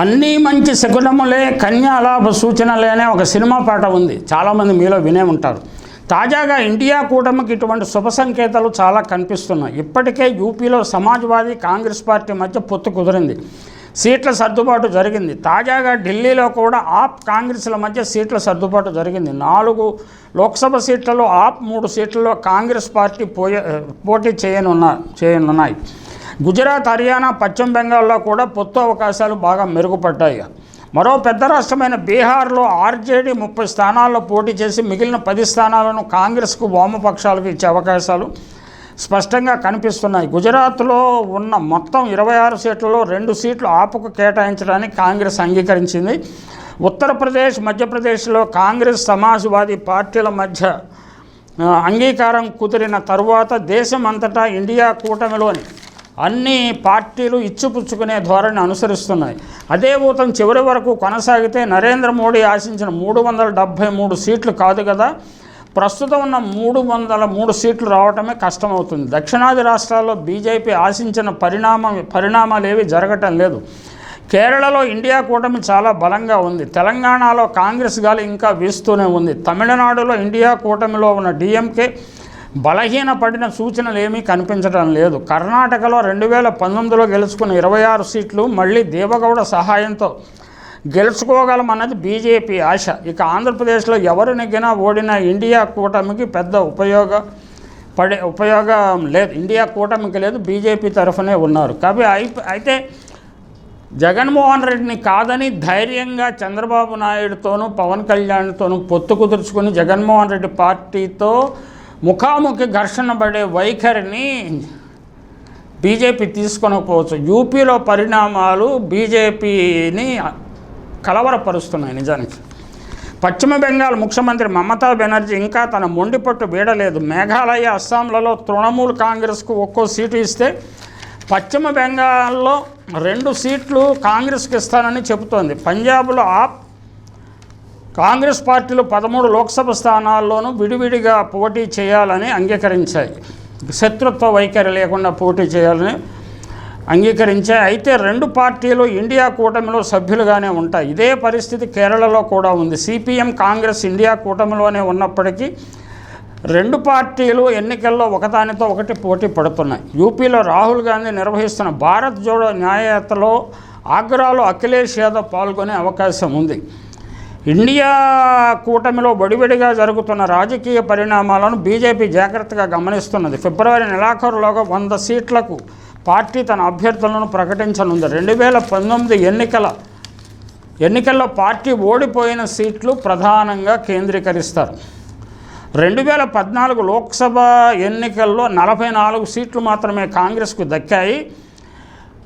అన్నీ మంచి శకునములే కన్యాలాభ సూచనలే అనే ఒక సినిమా పాట ఉంది. చాలామంది మీలో వినే ఉంటారు. తాజాగా ఇండియా కూటమికి ఇటువంటి శుభ సంకేతాలు చాలా కనిపిస్తున్నాయి. ఇప్పటికే యూపీలో సమాజ్వాదీ కాంగ్రెస్ పార్టీ మధ్య పొత్తు కుదిరింది. సీట్ల సర్దుబాటు జరిగింది. తాజాగా ఢిల్లీలో కూడా ఆప్ కాంగ్రెస్ల మధ్య సీట్ల సర్దుబాటు జరిగింది. నాలుగు లోక్సభ సీట్లలో ఆప్ మూడు సీట్లలో కాంగ్రెస్ పార్టీ పోయే పోటీ చేయనున్న చేయనున్నాయి. గుజరాత్ హర్యానా పశ్చిమ బెంగాల్లో కూడా పొత్తు అవకాశాలు బాగా మెరుగుపడ్డాయి. మరో పెద్ద రాష్ట్రమైన బీహార్లో ఆర్జేడీ ముప్పై స్థానాల్లో పోటీ చేసి మిగిలిన పది స్థానాలను కాంగ్రెస్కు వామపక్షాలకు ఇచ్చే అవకాశాలు స్పష్టంగా కనిపిస్తున్నాయి. గుజరాత్లో ఉన్న మొత్తం ఇరవై ఆరు సీట్లలో రెండు సీట్లు ఆపుకు కేటాయించడానికి కాంగ్రెస్ అంగీకరించింది. ఉత్తరప్రదేశ్ మధ్యప్రదేశ్లో కాంగ్రెస్ సమాజ్వాదీ పార్టీల మధ్య అంగీకారం కుదిరిన తరువాత దేశం అంతటా ఇండియా కూటమిలోని అన్ని పార్టీలు ఇచ్చిపుచ్చుకునే ధోరణి అనుసరిస్తున్నాయి. అదే ఊతం చివరి వరకు కొనసాగితే నరేంద్ర మోడీ ఆశించిన మూడు వందల డెబ్భై మూడు సీట్లు కాదు కదా? ప్రస్తుతం ఉన్న మూడు వందల మూడు సీట్లు రావటమే కష్టమవుతుంది. దక్షిణాది రాష్ట్రాల్లో బీజేపీ ఆశించిన పరిణామం పరిణామాలు ఏవి జరగటం లేదు. కేరళలో ఇండియా కూటమి చాలా బలంగా ఉంది. తెలంగాణలో కాంగ్రెస్ గాలి ఇంకా వీస్తూనే ఉంది. తమిళనాడులో ఇండియా కూటమిలో ఉన్న డిఎంకే బలహీనపడిన సూచనలు ఏమీ కనిపించడం లేదు. కర్ణాటకలో రెండు వేల పంతొమ్మిదిలో గెలుచుకున్న ఇరవై ఆరు సీట్లు మళ్ళీ దేవగౌడ సహాయంతో గెలుచుకోగలమన్నది బీజేపీ ఆశ. ఇక ఆంధ్రప్రదేశ్లో ఎవరు నెగ్గినా ఓడినా ఇండియా కూటమికి పెద్ద ఉపయోగ పడే ఉపయోగం లేదు. ఇండియా కూటమికి లేదు బీజేపీ తరఫునే ఉన్నారు. కాబట్టి అయితే జగన్మోహన్ రెడ్డిని కాదని ధైర్యంగా చంద్రబాబు నాయుడుతోనూ పవన్ కళ్యాణ్తోనూ పొత్తు కుదుర్చుకుని జగన్మోహన్ రెడ్డి పార్టీతో ముఖాముఖి ఘర్షణ పడే వైఖరిని బీజేపీ తీసుకొనకపోవచ్చు. యూపీలో పరిణామాలు బీజేపీని కలవరపరుస్తున్నాయి నిజానికి. పశ్చిమ బెంగాల్ ముఖ్యమంత్రి మమతా బెనర్జీ ఇంకా తన మొండిపట్టు వీడలేదు. మేఘాలయ అస్సాంలలో తృణమూల్ కాంగ్రెస్కు ఒక్కో సీటు ఇస్తే పశ్చిమ బెంగాల్లో రెండు సీట్లు కాంగ్రెస్కి ఇస్తానని చెబుతోంది. పంజాబ్లో ఆప్ కాంగ్రెస్ పార్టీలు పదమూడు లోక్సభ స్థానాల్లోనూ విడివిడిగా పోటీ చేయాలని అంగీకరించాయి. శత్రుత్వ వైఖరి లేకుండా పోటీ చేయాలని అంగీకరించాయి. అయితే రెండు పార్టీలు ఇండియా కూటమిలో సభ్యులుగానే ఉంటాయి. ఇదే పరిస్థితి కేరళలో కూడా ఉంది. సిపిఎం కాంగ్రెస్ ఇండియా కూటమిలోనే ఉన్నప్పటికీ రెండు పార్టీలు ఎన్నికల్లో ఒకదానితో ఒకటి పోటీ పడుతున్నాయి. యూపీలో రాహుల్ గాంధీ నిర్వహిస్తున్న భారత్ జోడో న్యాయయాత్రలో ఆగ్రాలో అఖిలేష్ యాదవ్ పాల్గొనే అవకాశం ఉంది. ఇండియా కూటమిలో బడిబడిగా జరుగుతున్న రాజకీయ పరిణామాలను బీజేపీ జాగ్రత్తగా గమనిస్తున్నది. ఫిబ్రవరి నెలాఖరులోగా వంద సీట్లకు పార్టీ తన అభ్యర్థులను ప్రకటించనుంది. రెండు వేల పంతొమ్మిది ఎన్నికల ఎన్నికల్లో పార్టీ ఓడిపోయిన సీట్లు ప్రధానంగా కేంద్రీకరిస్తారు. రెండు వేల పద్నాలుగు లోక్సభ ఎన్నికల్లో నలభై నాలుగు సీట్లు మాత్రమే కాంగ్రెస్కు దక్కాయి.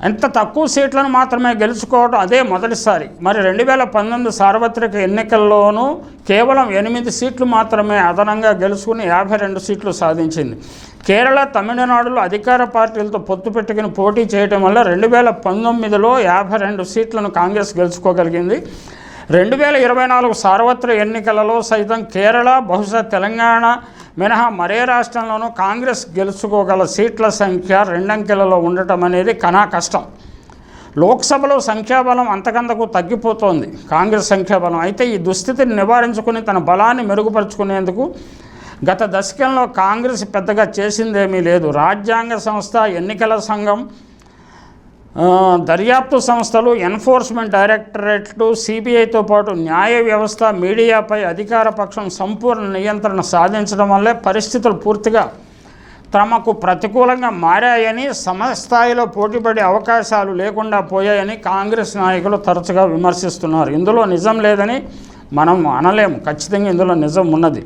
ఎంత తక్కువ సీట్లను మాత్రమే గెలుచుకోవడం అదే మొదటిసారి. మరి రెండు వేల పంతొమ్మిది సార్వత్రిక ఎన్నికల్లోనూ కేవలం ఎనిమిది సీట్లు మాత్రమే అదనంగా గెలుచుకుని యాభై రెండు సీట్లు సాధించింది. కేరళ తమిళనాడులో అధికార పార్టీలతో పొత్తు పెట్టుకుని పోటీ చేయడం వల్ల రెండు వేల పంతొమ్మిదిలో యాభై రెండు సీట్లను కాంగ్రెస్ గెలుచుకోగలిగింది. రెండు వేల ఇరవై నాలుగు సార్వత్రిక ఎన్నికలలో సైతం కేరళ బహుశా తెలంగాణ మినహా మరే రాష్ట్రంలోనూ కాంగ్రెస్ గెలుచుకోగల సీట్ల సంఖ్య రెండంకెలలో ఉండటం అనేది కనా కష్టం. లోక్సభలో సంఖ్యాబలం అంతకంతకు తగ్గిపోతోంది. కాంగ్రెస్ సంఖ్యాబలం అయితే ఈ దుస్థితిని నివారించుకుని తన బలాన్ని మెరుగుపరుచుకునేందుకు గత దశకంలో కాంగ్రెస్ పెద్దగా చేసిందేమీ లేదు. రాజ్యాంగ సంస్థ ఎన్నికల సంఘం దర్యాప్తు సంస్థలు ఎన్ఫోర్స్మెంట్ డైరెక్టరేట్లు సిబిఐతో పాటు న్యాయ వ్యవస్థ మీడియాపై అధికార పక్షం సంపూర్ణ నియంత్రణ సాధించడం వల్లే పరిస్థితులు పూర్తిగా తమకు ప్రతికూలంగా మారాయని సమస్థాయిలో పోటీపడే అవకాశాలు లేకుండా పోయాయని కాంగ్రెస్ నాయకులు తరచుగా విమర్శిస్తున్నారు. ఇందులో నిజం లేదని మనం అనలేము. ఖచ్చితంగా ఇందులో నిజం ఉన్నది.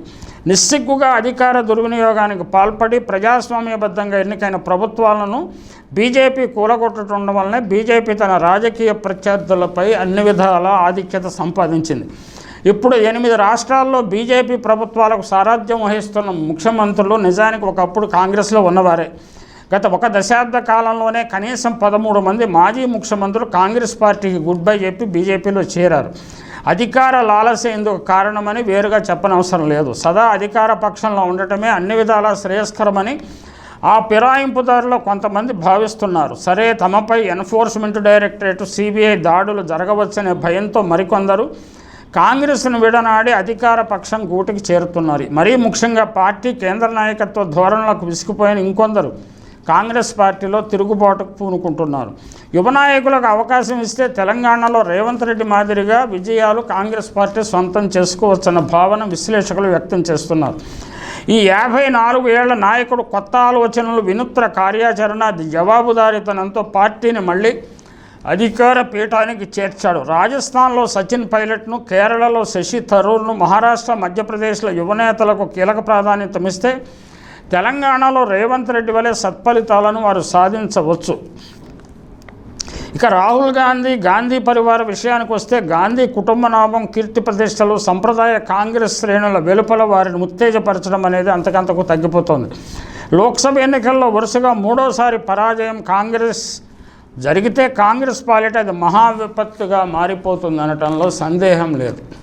నిస్సిగ్గుగా అధికార దుర్వినియోగానికి పాల్పడి ప్రజాస్వామ్యబద్ధంగా ఎన్నికైన ప్రభుత్వాలను బీజేపీ కూలగొట్టడం వల్లనే బీజేపీ తన రాజకీయ ప్రత్యర్థులపై అన్ని విధాల ఆధిక్యత సంపాదించింది. ఇప్పుడు ఎనిమిది రాష్ట్రాల్లో బీజేపీ ప్రభుత్వాలకు సారథ్యం వహిస్తున్న ముఖ్యమంత్రులు నిజానికి ఒకప్పుడు కాంగ్రెస్లో ఉన్నవారే. గత ఒక దశాబ్ద కాలంలోనే కనీసం పదమూడు మంది మాజీ ముఖ్యమంత్రులు కాంగ్రెస్ పార్టీకి గుడ్ బై చెప్పి బీజేపీలో చేరారు. అధికార లాలస ఇందుకు కారణమని వేరుగా చెప్పనవసరం లేదు. సదా అధికార పక్షంలో ఉండటమే అన్ని విధాలా శ్రేయస్కరమని ఆ ఫిరాయింపుదారులో కొంతమంది భావిస్తున్నారు. సరే తమపై ఎన్ఫోర్స్మెంట్ డైరెక్టరేట్ సిబిఐ దాడులు జరగవచ్చనే భయంతో మరికొందరు కాంగ్రెస్ను విడనాడి అధికార పక్షం గూటికి చేరుతున్నారు. మరీ ముఖ్యంగా పార్టీ కేంద్ర నాయకత్వ ధోరణులకు విసిగిపోయిన ఇంకొందరు కాంగ్రెస్ పార్టీలో తిరుగుబాటుకు పూనుకుంటున్నారు. యువ నాయకులకు అవకాశం ఇస్తే తెలంగాణలో రేవంత్ రెడ్డి మాదిరిగా విజయాలు కాంగ్రెస్ పార్టీ సొంతం చేసుకోవచ్చన్న భావన విశ్లేషకులు వ్యక్తం చేస్తున్నారు. ఈ యాభై నాలుగు ఏళ్ళ నాయకుడు కొత్త ఆలోచనలు వినూత్న కార్యాచరణ జవాబుదారీతనంతో పార్టీని మళ్ళీ అధికార పీఠానికి చేర్చాడు. రాజస్థాన్లో సచిన్ పైలట్ను కేరళలో శశి థరూర్ను మహారాష్ట్ర మధ్యప్రదేశ్లో యువనేతలకు కీలక ప్రాధాన్యతమిస్తే తెలంగాణలో రేవంత్ రెడ్డి వలె సత్ఫలితాలను వారు సాధించవచ్చు. ఇక రాహుల్ గాంధీ గాంధీ పరివార విషయానికి వస్తే గాంధీ కుటుంబ నామం కీర్తి ప్రతిష్టలు సంప్రదాయ కాంగ్రెస్ శ్రేణుల వెలుపల వారిని ఉత్తేజపరచడం అనేది అంతకంతకు తగ్గిపోతుంది. లోక్సభ ఎన్నికల్లో వరుసగా మూడోసారి పరాజయం కాంగ్రెస్. జరిగితే కాంగ్రెస్ పాలిట అది మహా విపత్తుగా మారిపోతుంది అనటంలో సందేహం లేదు.